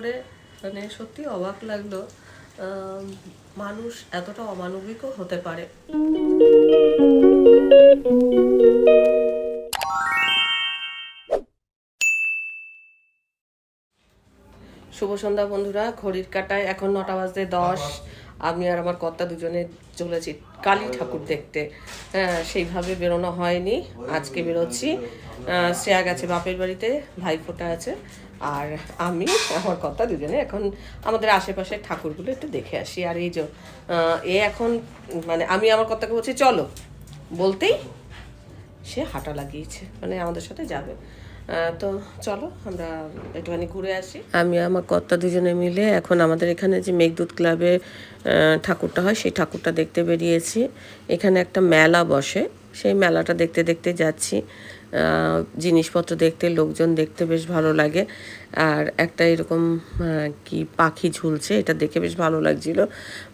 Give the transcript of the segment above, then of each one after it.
করে মানে সত্যি অবাক লাগল মানুষ এতটা অমানবিকও হতে পারে। শুভ সন্ধ্যা বন্ধুরা ঘড়ির কাটায় এখন নটা বাজতে দশ। আমি আর আমার কর্তা দুজনে চলেছি, কালী ঠাকুর দেখতে। হ্যাঁ সেইভাবে বেরোনো হয়নি। আজকে বেরোচ্ছি। শ্রেয়া গেছে বাপের বাড়িতে, ভাইফোঁটা আছে। আর আমি, আমার কর্তা দুজনে এখন আমাদের আশেপাশে ঠাকুরগুলো একটু দেখে আসি। আর এই যে এ এখন মানে আমি আমার কর্তাকে বলছি, চলো। বলতেই সে হাঁটা লাগিয়েছে মানে আমাদের সাথে যাবে। তো চলো, আমরা একটুখানি ঘুরে আসি। আমি আমার কর্তা দুজনে মিলে এখন আমাদের এখানে যে মেঘদূত ক্লাবে ঠাকুরটা হয়, সেই ঠাকুরটা দেখতে বেরিয়েছি। এখানে একটা মেলা বসে, সেই মেলাটা দেখতে দেখতে যাচ্ছি। জিনিসপত্র দেখতে, লোকজন দেখতে বেশ ভালো লাগে। আর একটা এরকম কি পাখি ঝুলছে, এটা দেখে বেশ ভালো লাগছিল।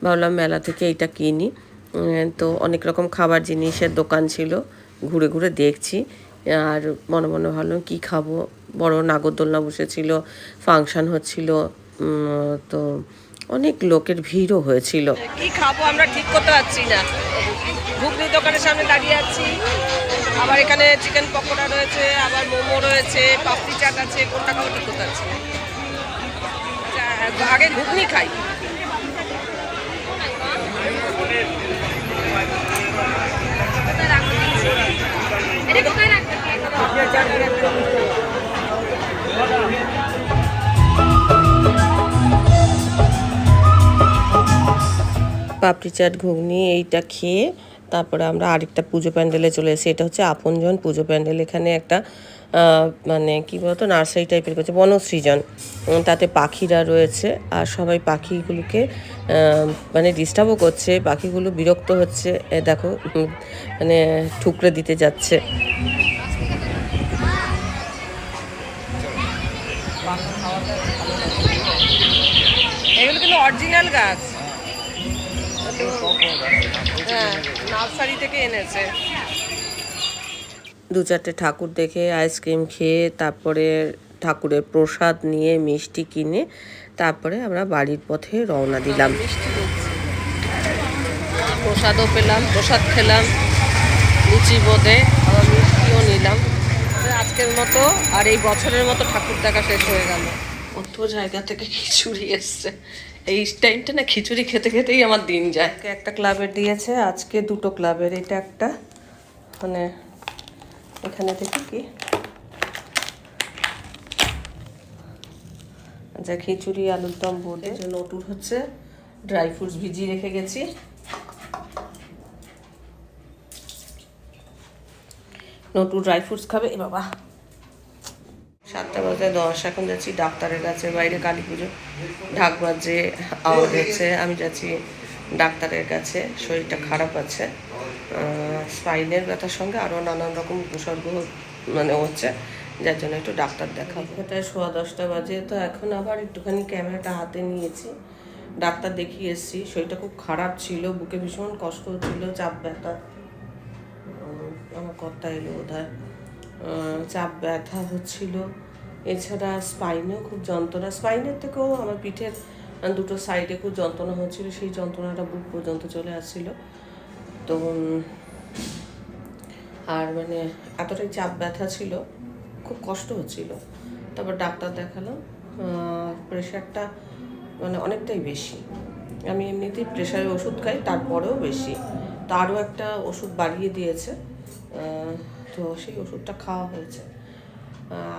ভাবলাম মেলা থেকে এটা কিনি। তো অনেক রকম খাবার জিনিসের দোকান ছিল, ঘুরে ঘুরে দেখছি। আর মনে মনে ভাবলাম কী খাব? বড় নাগরদোলনা বসেছিল ফাংশন হচ্ছিল তো অনেক লোকের ভিড়ও হয়েছিল। কি খাব আমরা ঠিক করতে পারছি না। ঘুগনি দোকানের সামনে দাঁড়িয়ে আছি। আবার এখানে চিকেন পকোড়া রয়েছে আবার মোমো রয়েছে পাপড়ি চাট আছে কোনটা খাব ঠিক করতে পারছি না। আগে ঘুগনি খাই। পাপড়ি চাট ঘুগনি এইটা খেয়ে তারপরে আমরা আরেকটা পুজো প্যান্ডেলে চলে এসেছি। এটা হচ্ছে আপনজন পুজো প্যান্ডেল। এখানে একটা মানে কি বলতো, নার্সারি টাইপের করছে বনসৃজন তাতে পাখিরা রয়েছে আর সবাই পাখিগুলোকে মানে ডিস্টার্বও করছে, পাখিগুলো বিরক্ত হচ্ছে। দেখো মানে ঠুকরে দিতে যাচ্ছে। অরিজিনাল গাছ। হ্যাঁ নার্সারি থেকে এনেছে। দু চারটে ঠাকুর দেখে আইসক্রিম খেয়ে তারপরে ঠাকুরের প্রসাদ নিয়ে মিষ্টি কিনে তারপরে আমরা বাড়ির পথে রওনা দিলাম। প্রসাদও পেলাম প্রসাদ খেলাম লুচি বোঁদে আবার মিষ্টিও নিলাম। আজকের মতো আর এই বছরের মতো ঠাকুর দেখা শেষ হয়ে গেল। কত জায়গা থেকে খিচুড়ি এসছে। এই টাইমটা না খিচুড়ি খেতে খেতেই আমার দিন যায়। একটা ক্লাবের দিয়েছে আজকে দুটো ক্লাবের এটা একটা। মানে এখানে দেখি কি। আচ্ছা খিচুড়ি আলুর দম বোর্ডে। নটুর হচ্ছে ড্রাই ফ্রুটস ভিজিয়ে রেখে গেছি। নটু ড্রাই ফ্রুটস খাবে এ বাবা। সাতটা বাজে দশ, এখন যাচ্ছি ডাক্তারের কাছে, বাইরে কালী পুজো। ঢাক বাজে আওয়াজ হচ্ছে, আমি যাচ্ছি ডাক্তারের কাছে, শরীরটা খারাপ আছে। স্পাইনের ব্যথার সঙ্গে আরও নানান রকম উপসর্গ মানে হচ্ছে, যার জন্য একটু ডাক্তার দেখাবো। এটা সোয়া দশটা বাজে, তো এখন আবার একটুখানি ক্যামেরাটা হাতে নিয়েছি। ডাক্তার দেখিয়ে এসেছি, শরীরটা খুব খারাপ ছিল, বুকে ভীষণ কষ্ট হচ্ছিল, চাপ ব্যথা। আমার কর্তা এলো বোধ চাপ ব্যথা হচ্ছিল। এছাড়া স্পাইনেও খুব যন্ত্রণা। স্পাইনের থেকেও আমার পিঠের দুটো সাইডে খুব যন্ত্রণা হচ্ছিল সেই যন্ত্রণাটা বুক পর্যন্ত চলে আসছিল। তো আর মানে এতটাই চাপ ব্যথা ছিল, খুব কষ্ট হচ্ছিল। তারপর ডাক্তার দেখালাম প্রেশারটা মানে অনেকটাই বেশি। আমি এমনিতেই প্রেশারের ওষুধ খাই, তারপরেও বেশি। তারও একটা ওষুধ বাড়িয়ে দিয়েছে তো সেই ওষুধটা খাওয়া হয়েছে।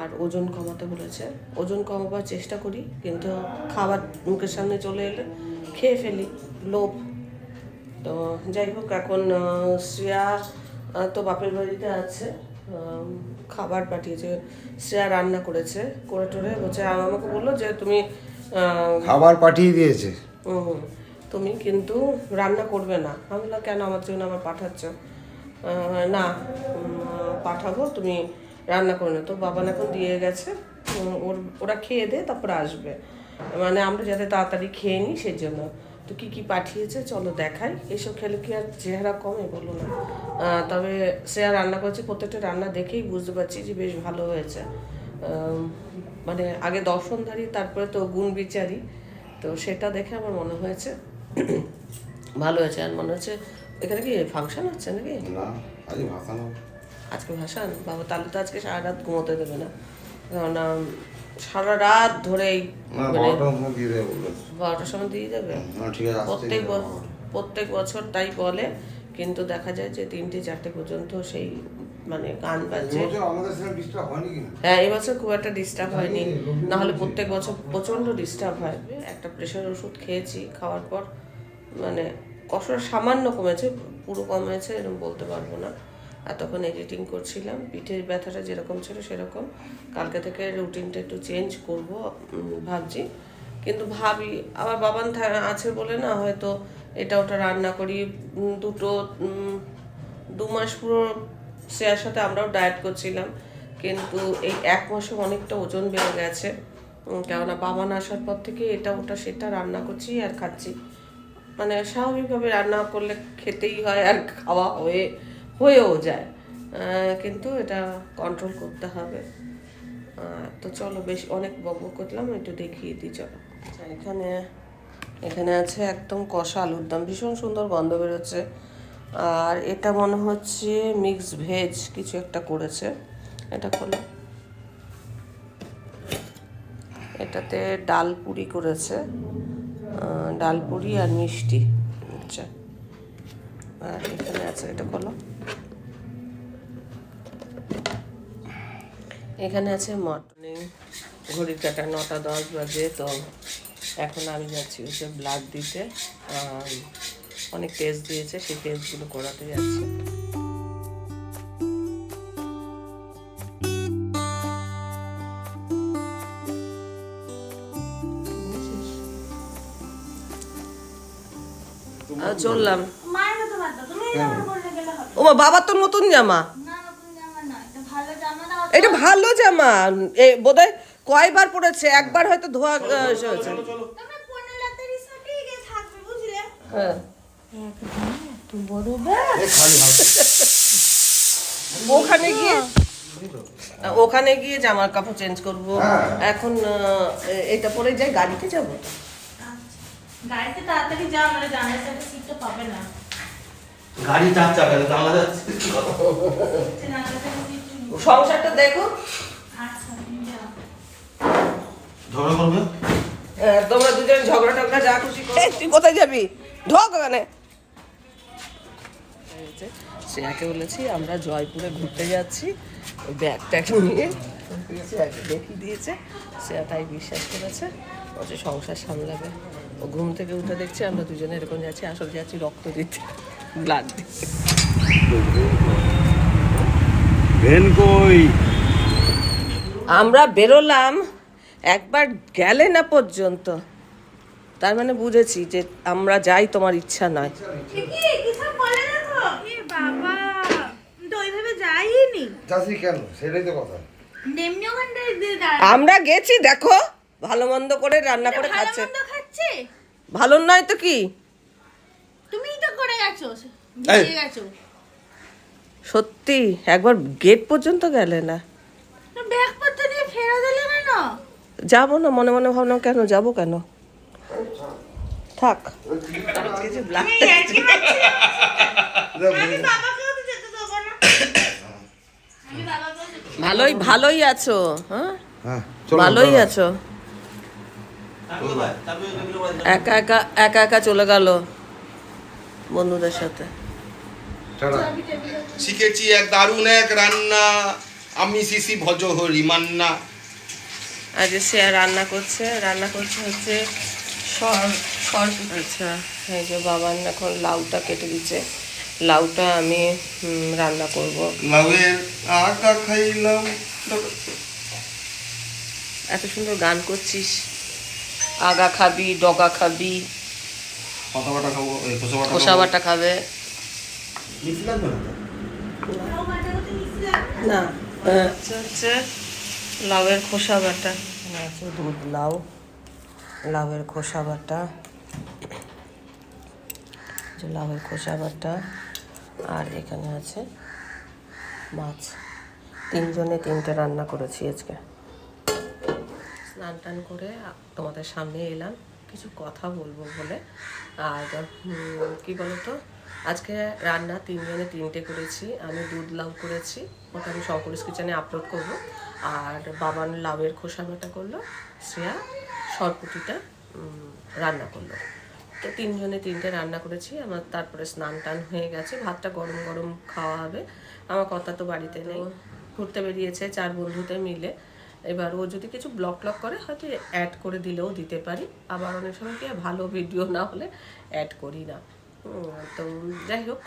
আর ওজন কমাতে বলেছে। ওজন কমাবার চেষ্টা করি কিন্তু খাবার মুখের সামনে চলে এলে খেয়ে ফেলি লোভ। তো যাই হোক এখন শ্রেয়া তো বাপের বাড়িতে আছে। খাবার পাঠিয়েছে। শ্রেয়া রান্না করেছে করে টোরে বলছে আম- আমাকে বলল যে তুমি খাবার পাঠিয়ে দিয়েছে। তুমি কিন্তু রান্না করবে না। আমি বললাম কেন আমার জন্য আবার পাঠাচ্ছ? না পাঠাবো তুমি রান্না করে না তো বাবান এখন দিয়ে গেছে ওর, ওরা খেয়ে দে, তারপরে আসবে। মানে আমরা যাতে তাড়াতাড়ি খেয়ে নিই সেই জন্য তো কি কি পাঠিয়েছে, চলো দেখাই। এসব খেলে কি আর চেহারা কমে, বলো না। তবে সে আর রান্না করেছে, প্রত্যেকটা রান্না দেখেই বুঝতে পারছি যে বেশ ভালো হয়েছে। মানে আগে দর্শনধারী, তারপরে তো গুণ বিচারী। তো সেটা দেখে আমার মনে হয়েছে, ভালো হয়েছে। আর মনে হচ্ছে, এখানে কি ফাংশন হচ্ছে নাকি? না আজ আজকে ভাসান? বাবা তাহলে তো আজকে সারা রাত ঘুমোতে দেবে না। কারণ আম, সারা রাত ধরেই না মানে বারোটার সময় দিয়ে দেবে? প্রত্যেক প্রত্যেক বছর তাই বলে কিন্তু দেখা যায় যে তিনটে চারটে পর্যন্ত সেই মানে গান বাজছে হ্যাঁ এবছর খুব একটা ডিস্টার্ব হয়নি না হলে প্রত্যেক বছর প্রচণ্ড ডিস্টার্ব হয়। একটা প্রেশার ওষুধ খেয়েছি খাওয়ার পর মানে কষ্টটা সামান্য কমেছে পুরো কমেছে এরকম বলতে পারব না। আর তখন এডিটিং করছিলাম। পিঠের ব্যথাটা যেরকম ছিল সেরকম। কালকে থেকে রুটিনটা একটু চেঞ্জ করব ভাবছি। কিন্তু ভাবি আবার বাবান আছে বলে না হয়তো এটা ওটা রান্না করি দুটো দু মাস পুরো শ্রেয়ার সাথে আমরাও ডায়েট করছিলাম। কিন্তু এই এক মাসে অনেকটা ওজন বেড়ে গেছে। কেননা বাবান আসার পর থেকে এটা ওটা সেটা রান্না করছি আর খাচ্ছি। মানে স্বাভাবিকভাবে রান্না করলে খেতেই হয় আর খাওয়া হয়ে হয়েও যায়। কিন্তু এটা কন্ট্রোল করতে হবে। তো চলো বেশ অনেক বক করলাম একটু দেখিয়ে দিই চলো। আচ্ছা, এখানে এখানে আছে একদম কষা আলুর দম ভীষণ সুন্দর গন্ধ বেরোচ্ছে। আর এটা মনে হচ্ছে মিক্স ভেজ কিছু একটা করেছে। এটা খোলো। এটাতে ডাল পুরি করেছে। ডাল পুরি আর মিষ্টি। আচ্ছা। আর এখানে আছে এটা খোলো। এখানে আছে মটনে ঘড়ির কাটা নটা দশ বাজে তো এখন আমি যাচ্ছি হচ্ছে ব্লাড দিতে। অনেক টেস্ট দিয়েছে সেই টেস্টগুলো করাতে যাচ্ছি। চললাম। ও বাবার তো নতুন জামা? না, নতুন জামা নয়, এটা ভালো জামা বোধহয় কয়বার পড়েছে একবার হয়তো ধোয়া হয়েছে? হ্যাঁ। ওখানে গিয়ে ওখানে গিয়ে জামার কাপড় চেঞ্জ করব। হ্যাঁ। এখন এটা পরে যাই গাড়িতে যাব? আচ্ছা। গাড়িতে তাড়াতাড়ি যাও, নাহলে জানলার সাথে সিটটা পাবে না। গাড়ি চার চাকা তুমি- সংসারটা দেখো। ঝগড়া করবে তোমরা দুজন ঝগড়া টগড়া যা খুশি করো। তুই কোথায় যাবি? ঢোক ওখানে। শ্রেয়াকে বলেছি আমরা জয়পুরে ঘুরতে যাচ্ছি। ওই ব্যাগ ট্যাগ নিয়ে শ্রেয়াকে দেখিয়ে দিয়েছে। শ্রেয়া তাই বিশ্বাস করেছে। যে সংসার সামলাবে। ও ঘুম থেকে উঠে দেখছে আমরা দুজনে এরকম যাচ্ছি আসলে যাচ্ছি রক্ত দিতে। ব্লাড ভেন কই? আমরা বেরোলাম একবার গেলে না পর্যন্ত। তার মানে বুঝেছি যে আমরা যাই তোমার ইচ্ছা নয়। আমরা গেছি দেখো। ভালো মন্দ করে রান্না করে খাচ্ছে? ভালো নয় তো কি? গেছো? সত্যি একবার গেট পর্যন্ত গেলে না। ব্যাগপত্র নিয়ে ফেরত এলে কেন? যাব না মনে মনে ভাবলাম কেন যাব কেন? থাক। ভালোই ভালোই আছো হ্যাঁ? হ্যাঁ ভালোই আছো। একা একা একা একা চলে গেল। বন্ধুদের সাথে। শিখেছি এক দারুণ এক রান্না। আমি শিশি ভজ হরি মান্না। আজ সে রান্না করছে রান্না করছে হচ্ছে সর সর আচ্ছা এই যে বাবার এখন লাউটা কেটে দিচ্ছে। লাউটা আমি রান্না করব। লাউয়ের আটা খাইলাম। এত সুন্দর গান করছিস। আগা খাবি ডগা খাবি। কথা খাব এই খোসা বাটা খোসা খাবে। না আচ্ছা হচ্ছে লাউয়ের খোসা বাটা আছে দুধ লাউ লাউয়ের খোসা বাটা লাউয়ের খোসা বাটা আর এখানে আছে মাছ। তিনজনে তিনটে রান্না করেছি আজকে। স্নান টান করে তোমাদের সামনে এলাম। কিছু কথা বলব বলে। আর কি বলতো? আজকে রান্না তিনজনে তিনটে করেছি। আমি দুধ লাউ করেছি। ওটা আমি শঙ্করিস কিচেনে আপলোড করব। আর বাবান লাউয়ের খোসা বাটা করল শ্রেয়া সরপুটিটা রান্না করল। তো তিনজনে তিনটে রান্না করেছি। আমার তারপরে স্নান টান হয়ে গেছে। ভাতটা গরম গরম খাওয়া হবে। আমার কথা তো বাড়িতে নেই। ঘুরতে বেরিয়েছে চার বন্ধুতে মিলে। এবার ও যদি কিছু ব্লগ ব্লগ করে, হয়তো অ্যাড করে দিলেও দিতে পারি। আবার অনেক সময় কি ভালো ভিডিও না হলে অ্যাড করি না। তো যাই হোক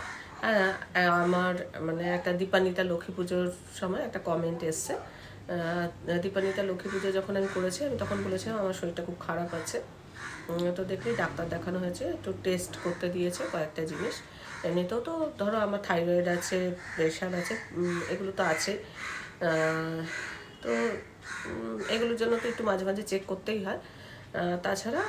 আমার মানে একটা দীপানিতা লক্ষ্মী পুজোর সময় একটা কমেন্ট এসছে। দীপানিতা লক্ষ্মী পুজো যখন আমি করেছি, আমি তখন বলেছিলাম, আমার শরীরটা খুব খারাপ আছে। তো দেখি ডাক্তার দেখানো হয়েছে একটু টেস্ট করতে দিয়েছে কয়েকটা জিনিস। এমনিতেও তো ধরো আমার থাইরয়েড আছে প্রেশার আছে এগুলো তো আছে তো এগুলোর জন্য তো একটু মাঝে মাঝে চেক করতেই হয়। তাছাড়া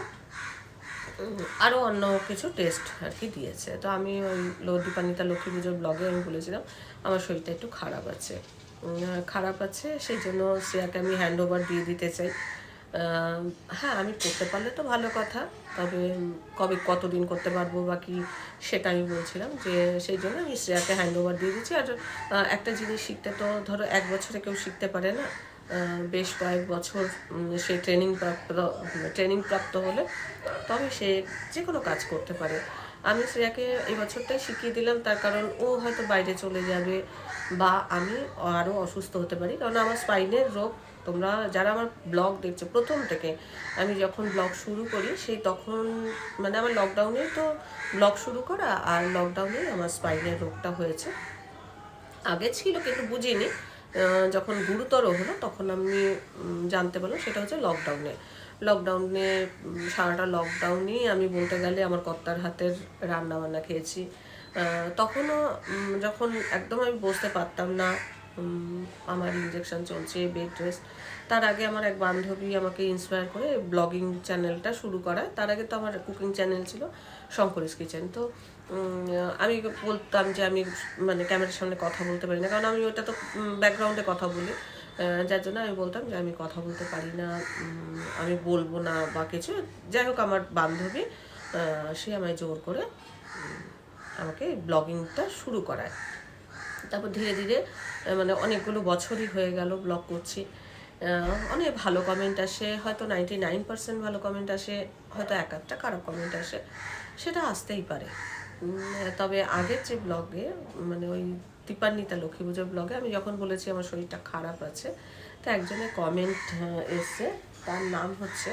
আরও অন্য কিছু টেস্ট আর কি দিয়েছে। তো আমি ওই লদ্দীপানিতা লক্ষ্মী পুজোর ব্লগে আমি বলেছিলাম, আমার শরীরটা একটু খারাপ আছে। খারাপ আছে, সেই জন্য শ্রেয়াকে আমি হ্যান্ড ওভার দিয়ে দিতে চাই। হ্যাঁ আমি করতে পারলে তো ভালো কথা। তবে কবে কতদিন করতে পারব বা কি সেটা আমি বলছিলাম যে, সেই জন্য আমি শ্রেয়াকে হ্যান্ড ওভার দিয়ে দিচ্ছি আর একটা জিনিস শিখতে তো ধরো এক বছরে কেউ শিখতে পারে না। বেশ কয়েক বছর সে ট্রেনিং প্রাপ্ত ট্রেনিং প্রাপ্ত হলে তবে সে যে কোনো কাজ করতে পারে। আমি শ্রেয়াকে এই বছরটাই শিখিয়ে দিলাম। তার কারণ ও হয়তো বাইরে চলে যাবে বা আমি আরও অসুস্থ হতে পারি। কারণ আমার স্পাইনের রোগ তোমরা যারা আমার ব্লগ দেখছ, প্রথম থেকে আমি যখন ব্লগ শুরু করি, সেই তখন মানে আমার লকডাউনেই তো ব্লগ শুরু করা আর লকডাউনেই আমার স্পাইনের রোগটা হয়েছে। আগে ছিল কিন্তু বুঝিনি যখন গুরুতর হলো তখন আমি জানতে পারলাম সেটা হচ্ছে লকডাউনে লকডাউনে সারাটা লকডাউনেই আমি বলতে গেলে আমার কর্তার হাতের রান্না বান্না খেয়েছি তখনও যখন একদম আমি বসতে পারতাম না আমার ইঞ্জেকশন চলছে বেড রেস্ট তার আগে আমার এক বান্ধবী আমাকে ইন্সপায়ার করে ব্লগিং চ্যানেলটা শুরু করায়। তার আগে তো আমার কুকিং চ্যানেল ছিল, শঙ্করেশ কিচেন তো আমি বলতাম যে আমি মানে ক্যামেরার সামনে কথা বলতে পারি না, কারণ আমি ওটা তো ব্যাকগ্রাউন্ডে কথা বলি। যার জন্য আমি বলতাম যে আমি কথা বলতে পারি না আমি বলব না বা কিছু। যাই হোক, আমার বান্ধবী সে আমায় জোর করে আমাকে ব্লগিংটা শুরু করায়। তারপর ধীরে ধীরে মানে অনেকগুলো বছরই হয়ে গেল ব্লগ করছি। অনেক ভালো কমেন্ট আসে, হয়তো নাইনটি নাইন পার্সেন্ট ভালো কমেন্ট আসে, হয়তো এক একটা খারাপ কমেন্ট আসে, সেটা আসতেই পারে। তবে আগের যে ব্লগে মানে ওই দীপান্বিতা লক্ষ্মী পুজোর ব্লগে আমি যখন বলেছি আমার শরীরটা খারাপ আছে, তো একজনের কমেন্ট এসছে, তার নাম হচ্ছে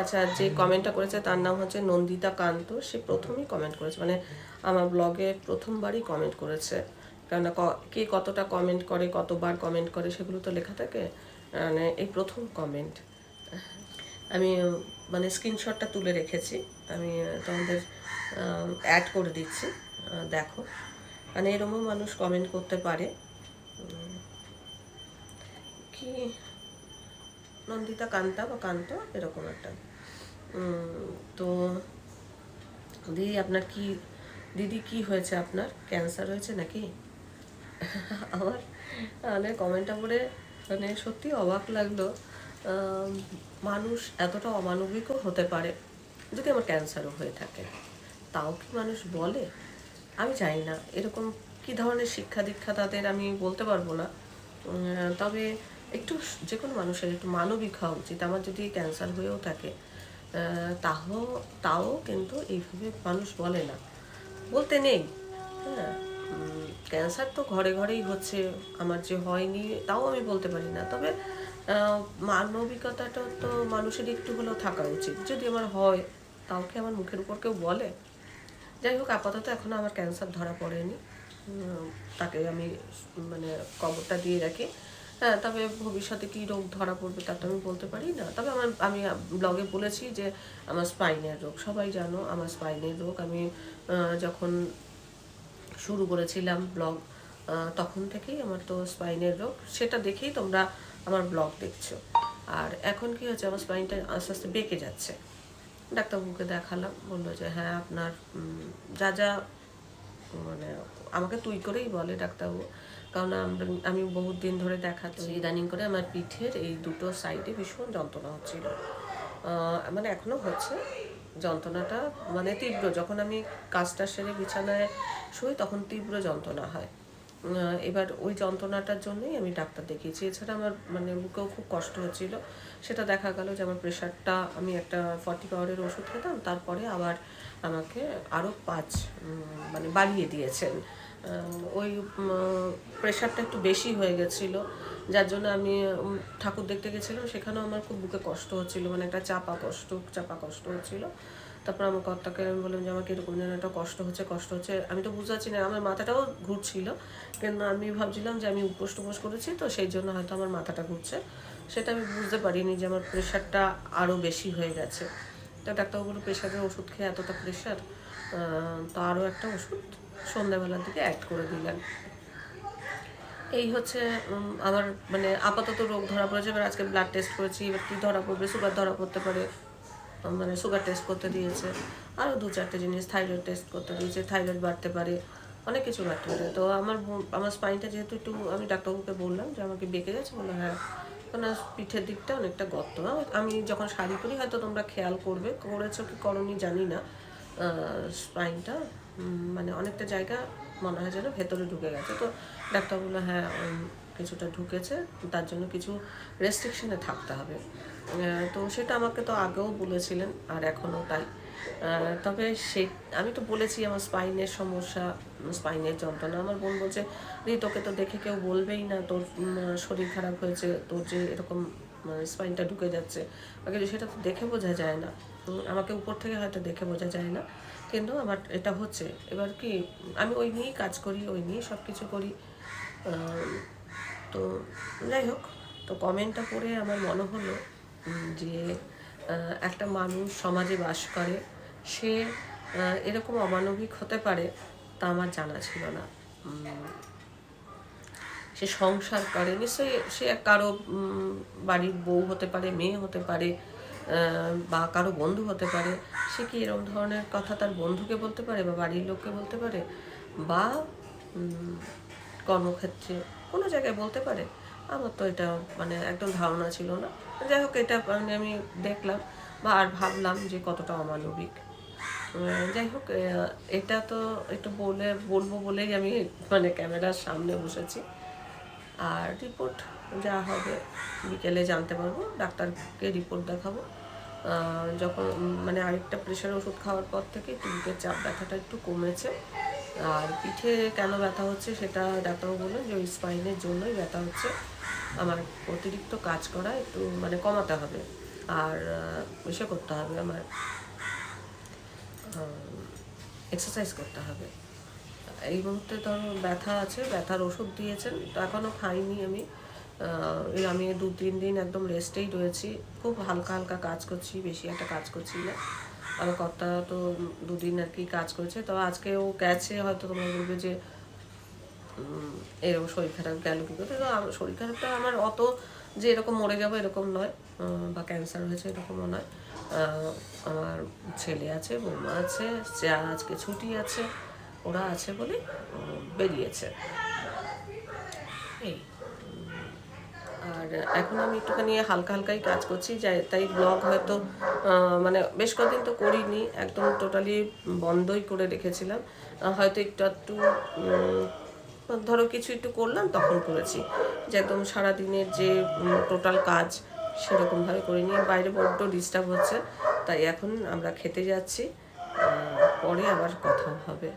আচ্ছা যে কমেন্টটা করেছে তার নাম হচ্ছে নন্দিতা কান্ত, সে প্রথমেই কমেন্ট করেছে মানে আমার ব্লগে প্রথমবারই কমেন্ট করেছে। কেননা ক- কে কতটা কমেন্ট করে, কতবার কমেন্ট করে, সেগুলো তো লেখা থাকে। মানে এই প্রথম কমেন্ট আমি মানে স্ক্রিনশটটা তুলে রেখেছি। আমি তোমাদের অ্যাড করে দিচ্ছি। দেখো। মানে এরকমও মানুষ কমেন্ট করতে পারে। কি? নন্দিতা কান্তা বা কান্ত, এরকম একটা। তো দিদি আপনার কি, দিদি কি হয়েছে আপনার? ক্যান্সার হয়েছে নাকি? আমার মানে কমেন্টটা পড়ে মানে সত্যি অবাক লাগল মানুষ এতটা অমানবিকও হতে পারে যদি আমার ক্যান্সারও হয়ে থাকে। তাও কি মানুষ বলে? আমি জানি না এরকম কি ধরনের শিক্ষা দীক্ষা তাদের আমি বলতে পারব না। তবে একটু যে কোনো মানুষের একটু মানবিক হওয়া উচিত। আমার যদি ক্যান্সার হয়েও থাকে আহ, তাও কিন্তু এইভাবে মানুষ বলে না। বলতে নেই হ্যাঁ। ক্যান্সার তো ঘরে ঘরেই হচ্ছে, আমার যে হয়নি তাও আমি বলতে পারি না। তবে মানবিকতাটা তো মানুষের একটু হলেও থাকা উচিত। যদি আমার হয়, তাও কি আমার মুখের উপর কেউ বলে? যাই হোক, আপাতত এখনও আমার ক্যান্সার ধরা পড়েনি। তাকে আমি মানে কবরটা দিয়ে রাখি। হ্যাঁ তবে ভবিষ্যতে কী রোগ ধরা পড়বে তা তো আমি বলতে পারি না। তবে আমার, আমি ব্লগে বলেছি যে, আমার স্পাইনের রোগ, সবাই জানো আমার স্পাইনের রোগ। আমি যখন শুরু করেছিলাম ব্লগ তখন থেকেই আমার তো স্পাইনের রোগ। সেটা দেখেই তোমরা আমার ব্লগ দেখছ। আর এখন কি হচ্ছে, আমার স্পাইনটা আস্তে আস্তে বেঁকে যাচ্ছে। ডাক্তারবাবুকে দেখালাম, বলল যে হ্যাঁ আপনার যা যা মানে আমাকে তুই করেই বলে ডাক্তারবাবু। কারণ আমি বহুত দিন ধরে দেখাচ্ছি। ইদানিং করে আমার পিঠের এই দুটো সাইডে ভীষণ যন্ত্রণা হচ্ছিল। মানে এখনও হচ্ছে। যন্ত্রণাটা মানে তীব্র, যখন আমি কাজটা সেরে বিছানায় শুই তখন তীব্র যন্ত্রণা হয়। এবার ওই যন্ত্রণাটার জন্যই আমি ডাক্তার দেখিয়েছি। এছাড়া আমার মানে বুকেও খুব কষ্ট হচ্ছিল। সেটা দেখা গেল যে আমার প্রেশারটা আমি একটা ফর্টি পাওয়ারের ওষুধ খেতাম, তারপরে আবার আমাকে আরও পাঁচ মানে বাড়িয়ে দিয়েছেন। ওই প্রেশারটা একটু বেশি হয়ে গেছিল। যার জন্য আমি ঠাকুর দেখতে গেছিলাম। সেখানেও আমার খুব বুকে কষ্ট হচ্ছিল মানে একটা চাপা কষ্ট চাপা কষ্ট হচ্ছিল। তারপর আমার কর্তাকে আমি বললাম যে আমাকে এরকম যেন একটা কষ্ট হচ্ছে কষ্ট হচ্ছে। আমি তো বুঝতে পারছি না, আমার মাথাটাও ঘুরছিল। কিন্তু আমি ভাবছিলাম যে, আমি উপোস টুপোস করেছি, তো সেই জন্য হয়তো আমার মাথাটা ঘুরছে। সেটা আমি বুঝতে পারিনি যে, আমার প্রেশারটা আরও বেশি হয়ে গেছে। তো ডাক্তারবাবুর প্রেশারের ওষুধ খেয়ে এতটা প্রেশার তো আরও একটা ওষুধ সন্ধ্যাবেলার দিকে অ্যাড করে দিলেন। এই হচ্ছে আমার মানে আপাতত রোগ ধরা পড়েছে, এবার আজকে ব্লাড টেস্ট করেছি, এবার কী ধরা পড়বে সুগার ধরা পড়তে পারে মানে সুগার টেস্ট করতে দিয়েছে, আরও দু চারটে জিনিস থাইরয়েড টেস্ট করতে দিয়েছে থাইরয়েড বাড়তে পারে, অনেক কিছু বাড়তে পারে। তো আমার আমার স্পাইনটা যেহেতু একটু, আমি ডাক্তারবাবুকে বললাম যে আমাকে বেঁকে যাচ্ছে বলল হ্যাঁ কারণ পিঠের দিকটা অনেকটা গর্ত। আমি- যখন শাড়ি পরি, হয়তো তোমরা খেয়াল করবে, করেছ কি করনি জানি না স্পাইনটা মানে অনেকটা জায়গা মনে হয় যেন ভেতরে ঢুকে গেছে। তো ডাক্তার বলল হ্যাঁ কিছুটা ঢুকেছে, তার জন্য কিছু রেস্ট্রিকশনে থাকতে হবে। তো সেটা আমাকে তো আগেও বলেছিলেন, আর এখনও তাই। তবে সে, আমি তো বলেছি আমার স্পাইনের সমস্যা স্পাইনের যন্ত্রণা। আমার বোন বলছে তোকে তো দেখে কেউ বলবেই না, তোর শরীর খারাপ হয়েছে, তোর যে এরকম স্পাইনটা ঢুকে যাচ্ছে। আগে সেটা তো দেখে বোঝা যায় না। আমাকে উপর থেকে হয়তো দেখে বোঝা যায় না। কিন্তু আমার এটা হচ্ছে। এবার কি, আমি ওই নিয়েই কাজ করি, ওই নিয়েই সব কিছু করি তো যাই হোক, তো কমেন্টটা পড়ে আমার মনে হলো যে একটা মানুষ সমাজে বাস করে, সে এরকম অমানবিক হতে পারে তা আমার জানা ছিল না। সে সংসার করে। নিশ্চয়ই সে কারও বাড়ির বউ হতে পারে, মেয়ে হতে পারে বা কারও বন্ধু হতে পারে, সে কি এরকম ধরনের কথা তার বন্ধুকে বলতে পারে বা বাড়ির লোককে বলতে পারে? বা কর্মক্ষেত্রে কোনো জায়গায় বলতে পারে? আমার তো এটা মানে একদম ধারণা ছিল না। যাই হোক, এটা মানে আমি দেখলাম বা আর ভাবলাম যে কতটা অমানবিক। যাই হোক এটা তো একটু বলে, বলব বলেই আমি মানে ক্যামেরার সামনে বসেছি। আর রিপোর্ট যা হবে, বিকেলে জানতে পারব, ডাক্তারকে রিপোর্ট দেখাবো। যখন মানে আরেকটা প্রেশার ওষুধ খাওয়ার পর থেকে একটু বুকের চাপ ব্যথাটা একটু কমেছে। আর পিঠে কেন ব্যথা হচ্ছে সেটা ডাক্তারবাবু বললেন যে ওই স্পাইনের জন্যই ব্যথা হচ্ছে। আমার অতিরিক্ত কাজ করা একটু মানে কমাতে হবে। আর ইসে করতে হবে আমার এক্সারসাইজ করতে হবে। এই মুহূর্তে ধরো ব্যথা আছে, ব্যথার ওষুধ দিয়েছেন, তো এখনও খাইনি আমি। আমি দু, তিন দিন একদম রেস্টেই রয়েছি। খুব হালকা হালকা কাজ করছি, বেশি একটা কাজ করছি না। আমার কর্তা তো দুদিন আর কি কাজ করেছে, তো আজকে ও গেছে, হয়তো তোমরা বলবে যে এরকম শরীর খারাপ গেল কী করে? তো শরীর খারাপটা আমার অত যে এরকম মরে যাব এরকম নয় বা ক্যান্সার হয়েছে এরকমও নয়। আমার ছেলে আছে, বৌমা আছে, যা আজকে ছুটি আছে। ওরা আছে বলে বেরিয়েছে। এই আর এখন আমি একটুখানি হালকা হালকাই কাজ করছি, যাই, তাই ব্লগ হয়তো মানে বেশ কদিন তো করিনি, একদম টোটালি বন্ধই করে রেখেছিলাম। হয়তো একটু একটু ধরো কিছু একটু করলাম, তখন করেছি। যে একদম সারাদিনের যে টোটাল কাজ সেরকমভাবে করিনি। বাইরে বড্ড ডিস্টার্ব হচ্ছে, তাই এখন আমরা খেতে যাচ্ছি পরে আবার কথা হবে।